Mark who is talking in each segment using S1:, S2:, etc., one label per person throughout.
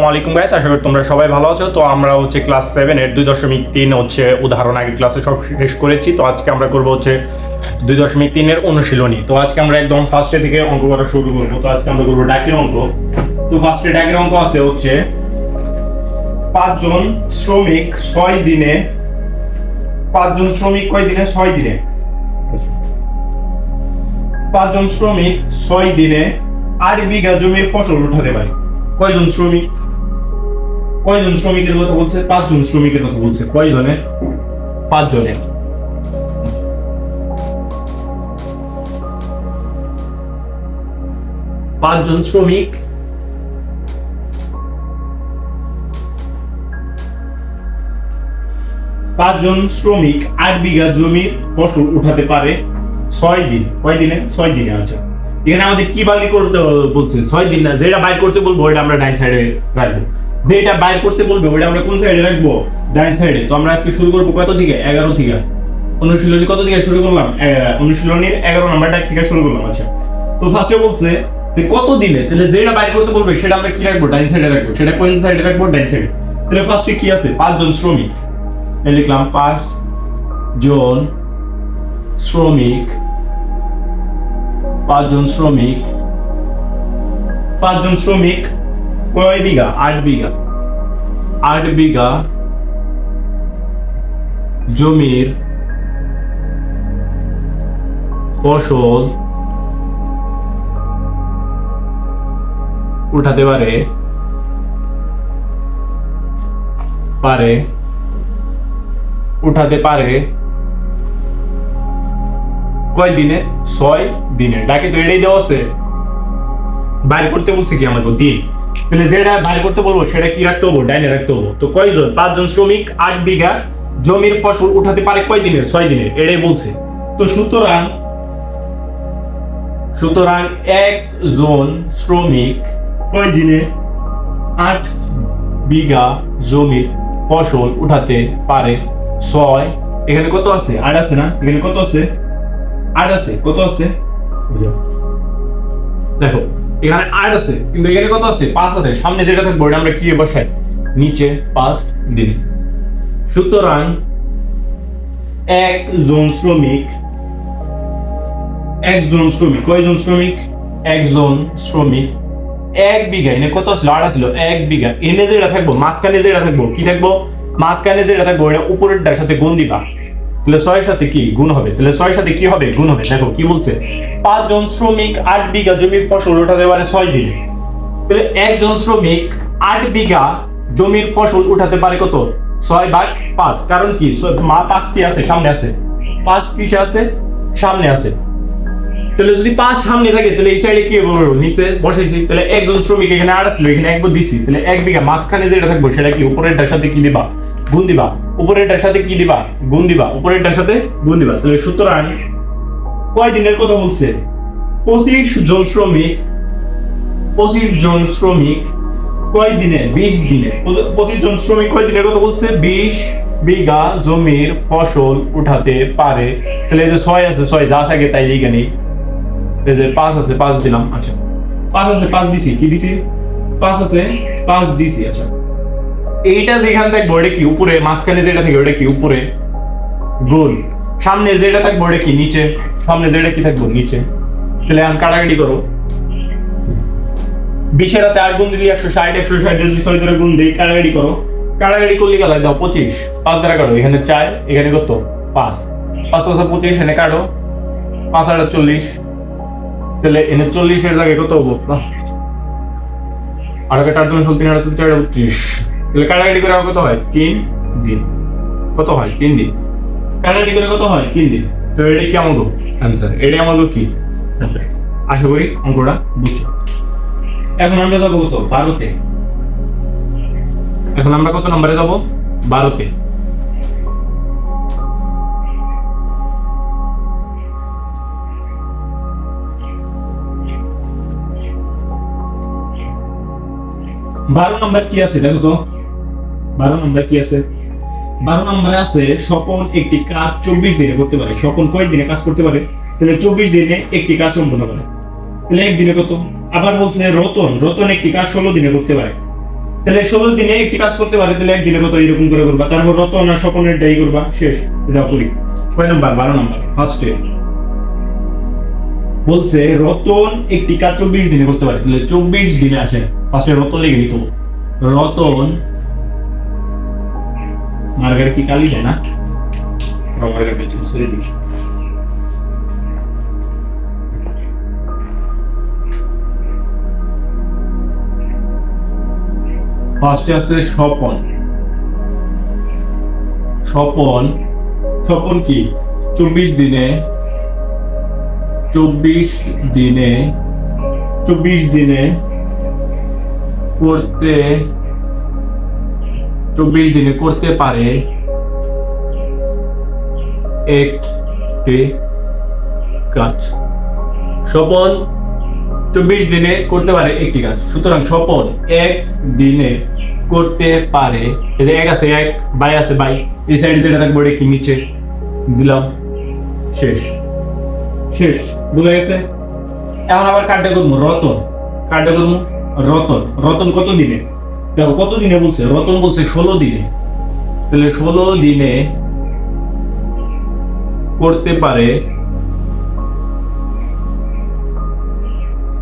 S1: আসসালামু আলাইকুম গাইস আশা করি তোমরা সবাই ভালো আছো। তো আমরা হচ্ছে ক্লাস সেভেন এর দুই দশমিক তিন হচ্ছে উদাহরণ আগের ক্লাসে সব শেষ করেছি। তো আজকে আমরা করব হচ্ছে দুই দশমিক তিনের অনুশীলনী। তো আজকে আমরা একদম ফার্স্টে থেকে অঙ্ক করা শুরু করব। তো আজকে আমরা করব ডাকের অঙ্ক। তো ফার্স্টে ডাকের অঙ্ক আছে হচ্ছে পাঁচজন শ্রমিক ছয় দিনে, পাঁচজন শ্রমিক কয় দিনে? ছয় দিনে। পাঁচজন শ্রমিক ছয় দিনে আট বিঘা জমির ফসল উঠাতে পারে। কয়জন শ্রমিক? কয়জন শ্রমিকের কথা বলছে? পাঁচজন শ্রমিকের কথা বলছে। কয়জনের পাঁচজনের পাঁচজন শ্রমিক। পাঁচজন শ্রমিক আট বিঘা জমির ফসল উঠাতে পারে ছয় দিন। কয় দিনে? ছয় দিনে আচ্ছা। এখানে আমাদের কি বাইর করতে বলছে? ছয় দিন না, যেটা বাই করতে বলব, ওইটা আমরা ডাইন সাইডে রাখব। যেটা বাইর করতে বলবে ওটা আমরা কোন সাইডে রাখব? ডাইন সাইডে তো আমরা আজকে শুরু করব কত থেকে এগারো থেকে অনুশীলনী কত থেকে শুরু করলাম? অনুশীলনীর এগারো নাম্বারটা থেকে শুরু করলাম আচ্ছা। তো ফার্স্টে বলছে যে কত দিনে তাহলে যেটা বাইর করতে বলবে, সেটা আমরা কি রাখব? ডাইন সাইডে রাখব। সেটা কোন সাইডে রাখব? ডাইন সাইডে তাহলে ফার্স্টে কি আছে? পাঁচজন শ্রমিক। লিখলাম পাঁচ জন শ্রমিক। পাঁচজন শ্রমিক। পাঁচজন শ্রমিক কয় বিঘা? আট বিঘা। আট বিঘা জমির ফসল উঠাতে পারে পারে, উঠাতে পারে কয় দিনে? ছয় দিনে। ডাকে তো এটাই দেওয়া আছে। বাইর করতে বলছে কি আমাকে? দিন তাহলে যেটা বাইর করতে বলব সেটা কি রাখতে হব? ডাইনে রাখতে হব। তো কয়জন? পাঁচজন শ্রমিক আট বিঘা জমির ফসল উঠাতে পারে কয় দিনে ছয় দিনে এটাই বলছে। তো সুতরাং সুতরাং একজন শ্রমিক কয় দিনে আট বিঘা জমির ফসল উঠাতে পারে? ছয়। এখানে কত আছে? আট আছে না? এখানে কত আছে? আট আছে। কত আছে? দেখো এখানে আট আছে, কিন্তু এখানে কত আছে? পাঁচ আছে। সামনে যেটা থাকবে, ওটা আমরা কি বসাই? নিচে পাঁচ দিন সুতরাং একজন শ্রমিক একজন শ্রমিক। কয়জন শ্রমিক? একজন শ্রমিক। এক বিঘা, এনে কত ছিল আট ছিল এক বিঘা। এনে যেটা থাকব, মাঝখানে যেটা থাকব, কি থাকব? মাঝখানে যেটা থাকব এটা উপরেরটার সাথে গুণ দিবা। তাহলে ছয়ের সাথে কি? গুণ হবে। তাহলে ছয়ের সাথে কি হবে? গুণ হবে। দেখো, কি বলছে? পাঁচজন শ্রমিক আট বিঘা জমির ফসল উঠাতে পারে ছয় দিনে। তাহলে একজন শ্রমিক আট বিঘা জমির ফসল উঠাতে পারে কত? ছয় পাঁচ। কারণ কি? মা পাঁচ কি আছে, সামনে আছে। পাঁচ আছে? সামনে আছে। তাহলে যদি পাঁচ সামনে থাকে, তাহলে এই সাইডে কি হবে? নিচে বসাইছি। তাহলে একজন শ্রমিক এখানে আট এখানে একবার দিছি। তাহলে এক বিঘা মাঝখানে যেটা থাকব, সেটা কি? উপরেরটার সাথে কি দিবা? গুণ দিবা। উপরেরটার সাথে কি দিবা? গুণ দিবা। উপরেরটার সাথে গুণ দিবা। তাহলে সুতরাং কয় দিনের কথা বলছে? পঁচিশ জন শ্রমিক, পঁচিশ জন শ্রমিক কয় দিনে বিশ দিনে। পঁচিশ- জন শ্রমিক কয় দিনের কথা বলছে? বিশ বিঘা জমির ফসল উঠাতে পারে। তাহলে যে ছয় আছে, ছয় যা আছে তাই লিখে নেই। এই যে পাঁচ আছে, পাঁচ দিলাম। আচ্ছা। পাঁচ আছে, পাঁচ দিছি। কি দিছি? পাঁচ আছে, পাঁচ দিছি। আচ্ছা। এইটা যেখান থাকবে ওটা কি? উপরে, মাঝখানে যেটা থাকে ওটা কি? উপরে। গোল। সামনে যেটা থাকবে ওটা কি? নিচে। সামনে যেটা কি থাকব? নিচে। তাহলে আমি কাটাকাটি করো। বিশের হাতে আট গুণ দিলি একশো ষাট একশো ষাট যদি ছয় ধরে গুণ দিই, কাটাকাটি করো। কাটাকাটি করলে গেল দাও পঁচিশ। পাঁচ দ্বারা কাটো। এখানে চার, এখানে কত? পাঁচ। পাঁচ পাঁচ পঁচিশ, এখানে কাটো। পাঁচ আট চল্লিশ। তাহলে এনে চল্লিশের জায়গায় কত হব? আর কাটার জন্য তিন আট চার উত্রিশ তাহলে কাটাকাটি করে কত হয়? তিন দিন। কত হয়? তিন দিন। কাটাকাটি করে কত হয়? তিন দিন। তো এটাই কি আমাকে অ্যান্সার এটাই আমাকে কি। আশা করি অঙ্কটা বুঝছ। এখন আমরা যাব কত? বারোতে। এখন আমরা কত নম্বরে যাব? বারোতে। বারো নম্বর কি আছে? দেখো তো। বারো নম্বর কি আছে? বারো নম্বরে আছে, স্বপন একটি কাজ চব্বিশ দিনে করতে পারে। স্বপন কয় দিনে কাজ করতে পারে, তাহলে চব্বিশ দিনে একটি কাজ সম্পন্ন করে। তাহলে একদিনে কত? আবার বলছে রতন রতন একটি কাজ ষোলো দিনে করতে পারে। তাহলে ষোলো দিনে একটি কাজ করতে পারে, তাহলে একদিনে কত এরকম করে করবা? তারপর রতন আর স্বপনের ডাই করবা, শেষ। এটা করি কয় নাম্বার, বারো নাম্বার ফার্স্টে বলছে রতন একটি কাজ চব্বিশ দিনে করতে পারে, তাহলে চব্বিশ দিনে আছে। ফার্স্টে রতন লিখে নিত। রতন মার্গারে কি কালি দেয় না? মার্গারে পেছন সরে দিই ফার্স্টে আছে স্বপন। স্বপন স্বপন কি? চব্বিশ দিনে চব্বিশ দিনে চব্বিশ দিনে করতে চব্বিশ দিনে করতে পারে। একটি কাজ। স্বপন চব্বিশ দিনে করতে পারে একটি কাজ। সুতরাং স্বপন এক দিনে করতে পারে। এই এক আছে, এক, বাই আছে, বাই। এই সাইডে যেটা থাকবে ওটা কি নিচে দিলাম। শেষ। শেষ। বুঝে গেছে? এখন আবার কার্ডটা করব রতন। কার্ডটা করব রতন। রতন কত দিনে? দেখো কত দিনে বলছে? রতন বলছে ষোলো দিনে। তাহলে ষোলো দিনে করতে পারে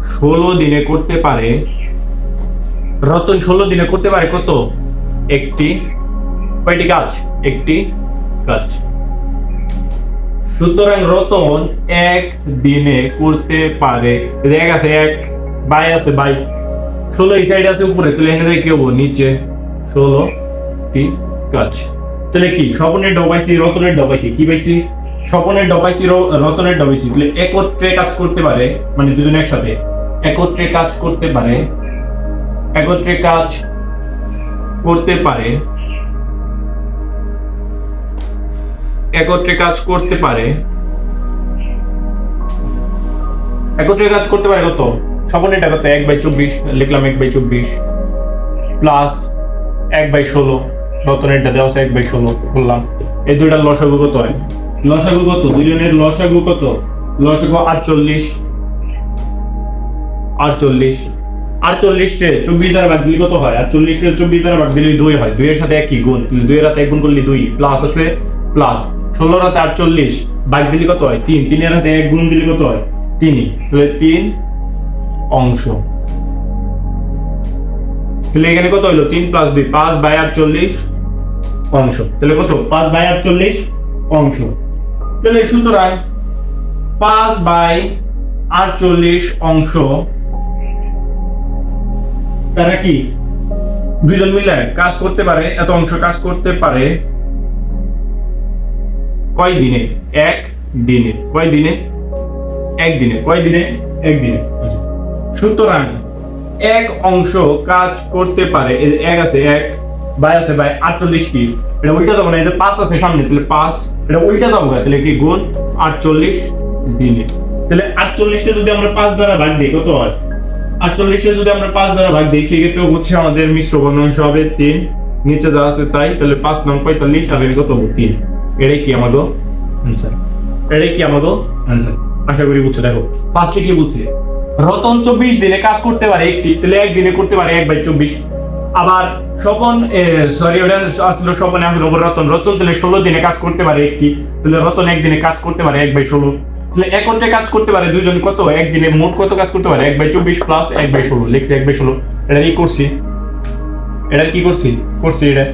S1: ষোলো দিনে করতে পারে রতন ষোলো দিনে করতে পারে কত? একটি কয়টি কাজ একটি কাজ সুতরাং রতন এক দিনে করতে পারে। এক আছে এক, বাই আছে বাই। ষোলো এই সাইড আছে উপরে, তাহলে এখানে কি হব? নিচে ষোলো টি কাজ। তাহলে কি? স্বপনের ডবাইছি রতনের ডবাইছি কি পাইছি? স্বপনের ডবাইছি র- রতনের ডবাইছি তাহলে একত্রে কাজ করতে পারে মানে দুজন একসাথে, একত্রে কাজ করতে পারে, একত্রে কাজ করতে পারে, একত্রে কাজ করতে পারে, একত্রে কাজ করতে পারে কত? স্বপনেরটা কত এক বাই চব্বিশ লিখলাম এক বাই চব্বিশ প্লাস এক বাই ষোলো রতনেরটা দেওয়া আছে এক বাই ষোলো বললাম। এই দুইটার লসাগু কত হয়? লসাগু কত? দুজনের লসাগু কত? লসাগু আটচল্লিশ আটচল্লিশ আটচল্লিশে চব্বিশ দ্বারা ভাগ দিলে কত হয়? আটচল্লিশে চব্বিশ দ্বারা ভাগ দিলে দুই হয়। দুইয়ের সাথে একই গুণ। দুইয়ের হাতে এক গুণ করলে দুই প্লাস আছে প্লাস ষোলো রাতে আটচল্লিশ ভাগ দিলে কত হয়? তিন। তিনের হাতে এক গুণ দিলে কত হয়? তিনই তাহলে তিন অংশ। তাহলে এখানে কত হলো তিন প্লাস দুই, পাঁচ বাই আটচল্লিশ অংশ। তাহলে কত? পাঁচ বাই আটচল্লিশ অংশ। তাহলে সুতরাং পাঁচ বাই আটচল্লিশ অংশ তারা কি? দুইজন মিলে কাজ করতে পারে, এত অংশ কাজ করতে পারে কয় দিনে? এক দিনে। কয় দিনে? এক দিনে। কয় দিনে? এক দিনে। আচ্ছা। সুতরাং এক অংশ কাজ করতে পারে এক আছে এক, বাই আছে বাই আটচল্লিশ কি এটা উল্টা যাব না, এই যে পাঁচ আছে সামনে, তাহলে পাঁচ, এটা উল্টা যাব তাহলে কি গুণ আটচল্লিশ দিনে। তাহলে আটচল্লিশটা যদি আমরা পাঁচ দ্বারা ভাগ দিই, কত হয়? আটচল্লিশে যদি আমরা পাঁচ দ্বারা ভাগ দিই, সেক্ষেত্রে হচ্ছে আমাদের মিশ্র বর্ণাংশ হবে তিন। নিচে যা আছে তাই, তাহলে পাঁচ নং পঁয়তাল্লিশ, আর এর কত? তিন। এটাই কি আমাদের অ্যান্সার এটাই কি আমাদের অ্যান্সার আশা করি বুঝছ, দেখো। ফার্স্টে কি বলছে? রতন চব্বিশ দিনে কাজ করতে পারে, একটি তাহলে একদিনে করতে পারে এক বাই চব্বিশ। আবার স্বপন সরি ওটা আসলে স্বপন ওপর রতন। রতন তাহলে ষোলো দিনে কাজ করতে পারে একটি, তাহলে রতন একদিনে কাজ করতে পারে এক বাই ষোলো। তাহলে একত্রে কাজ করতে পারে দুজন কত? একদিনে মোট কত কাজ করতে পারে? এক বাই চব্বিশ প্লাস এক বাই ষোলো, লিখছি এক বাই ষোলো। এটা কি করছি? এটা কি করছি? করছি এটা।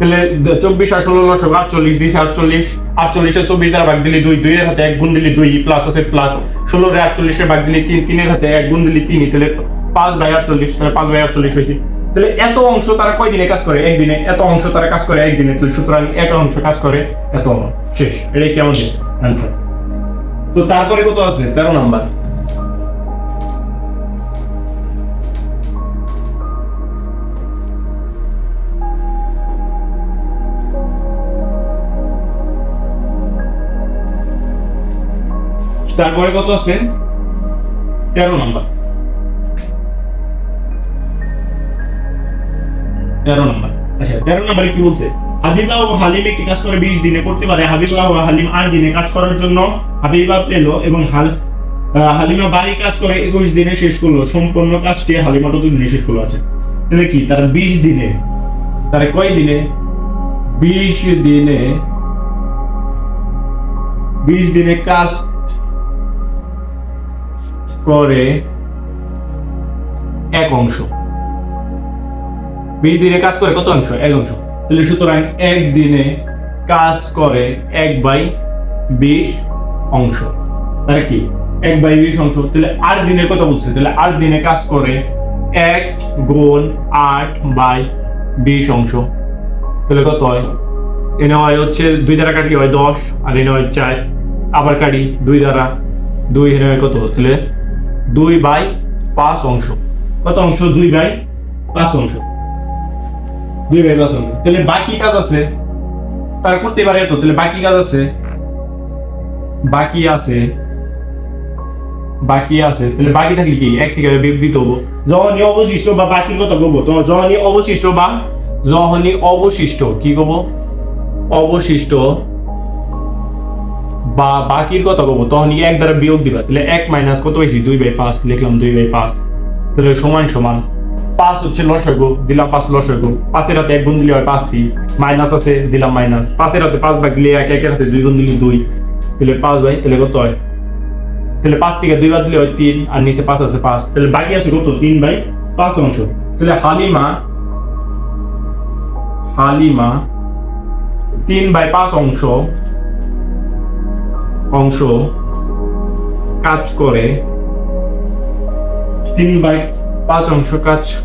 S1: তাহলে চব্বিশ আর ষোলো লসক আটচল্লিশ দিয়েছে আটচল্লিশ, আটচল্লিশে চব্বিশ দ্বারা ভাগ দিলে দুই, দুইয়ের হাতে এক গুণ দিলে দুই প্লাস আছে প্লাস ষোলোর আটচল্লিশে ভাগ দিলে তিন, তিনের হাতে এক গুণ দিলে তিনই তাহলে পাঁচ বাই আটচল্লিশ, তাহলে পাঁচ বাই আটচল্লিশ হয়েছে। তাহলে এত অংশ তারা কয় দিনে কাজ করে? একদিনে। এত অংশ তারা কাজ করে একদিনে। তাহলে সুতরাং এক অংশ কাজ করে, এত শেষ। এটাই কি আমাদের অ্যান্সার তো তারপরে কত আছে? তেরো নাম্বার। তারপরে কত আছে? তেরো নাম্বার। তেরো নাম্বার। আচ্ছা তেরো নাম্বারে কি বলছে? হাবিবা ও হালিম একটি কাজ করে বিশ দিনে করতে পারে। হাবিবা ও হালিম আট দিনে কাজ করার জন্য হাবিবা এবং হাল হালিমা বাড়ি কাজ করে একুশ দিনে শেষ করল। সম্পূর্ণ কাজটি হালিমা কত দিনে শেষ করল? আছে তাহলে কি? তারা বিশ দিনে, তারা কয় দিনে? বিশ দিনে বিশ দিনে কাজ করে এক অংশ। বিশ দিনে কাজ করে কত অংশ? এক অংশ। তাহলে সুতরাং এক দিনে কাজ করে এক বাই বিশ অংশ। তাহলে কি? এক বাই বিশ অংশ। তাহলে আট দিনের কথা বলছে। তাহলে আট দিনে কাজ করে এক গুণ আট বাই বিশ অংশ। তাহলে কত হয়? এনে হয় হচ্ছে দুই দ্বারা কাটি হয় দশ, আর এনে হয় চার। আবার কাটি দুই দ্বারা। দুই এনে হয় কত? তাহলে দুই বাই পাঁচ অংশ। কত অংশ? দুই বাই পাঁচ অংশ। দুই বাই পাঁচ অংশ। তাহলে বাকি কাজ আছে। তার করতে পারে তো তাহলে বাকি কাজ আছে। বাকি আছে। বাকি আছে। তাহলে বাকি থাকলে কি? এক থেকে বিয়োগ দিতে হব। যখনই অবশিষ্ট বা বাকি কথা বলব তো যখনই অবশিষ্ট বা যখনই অবশিষ্ট কি করব? অবশিষ্ট বা বাকির কথা বলব তখনই এক দ্বারা বিয়োগ দিবা? তাহলে এক মাইনাস কত বেশি দুই বাই পাঁচ, লিখলাম দুই বাই পাঁচ। তাহলে সমান সমান, পাঁচ হচ্ছে লসাগু দিলাম পাঁচ লসাগু পাঁচের হাতে এক গুণ দিলে হয় পাঁচই মাইনাস আছে, দিলাম মাইনাস পাঁচের হাতে পাঁচ ভাগ দিলে এক, একের হাতে দুই গুণ দিলে দুই। তাহলে পাঁচ ভাই তাহলে কত হয়? তাহলে পাঁচ থেকে দুই বার দিলে হয় তিন, আর নিচে পাঁচ আছে পাঁচ। তাহলে বাকি আছে কত? তিন বাই পাঁচ অংশ। তাহলে হালিমা হালিমা তিন বাই পাঁচ অংশ অংশ কাজ করে। তিন বাই পাঁচ অংশ কাজ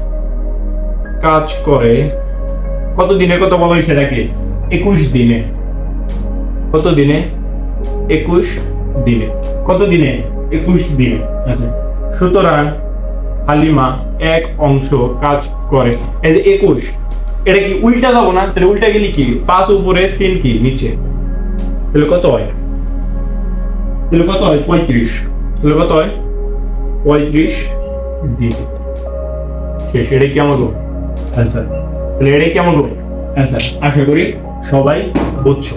S1: কাজ করে। কত দিনে কত বলা হয়েছে এটাকে একুশ দিনে। কত দিনে? একুশ দিনে। কত দিনে? একুশ দিনে। আচ্ছা। সুতরাং হালিমা এক অংশ কাজ করে। এই যে একুশ, এটা কি উল্টা যাব না? তাহলে উল্টা গেলে কি? পাঁচ উপরে তিন কি? নিচে। তাহলে কত হয়? তাহলে কত হয়? পঁয়ত্রিশ। তাহলে কত হয়? পঁয়ত্রিশ ডিগ্রি। শেষ, এটাই কি আমার অ্যান্সার তাহলে এটাই কি আমার অ্যান্সার আশা করি সবাই বুঝছ।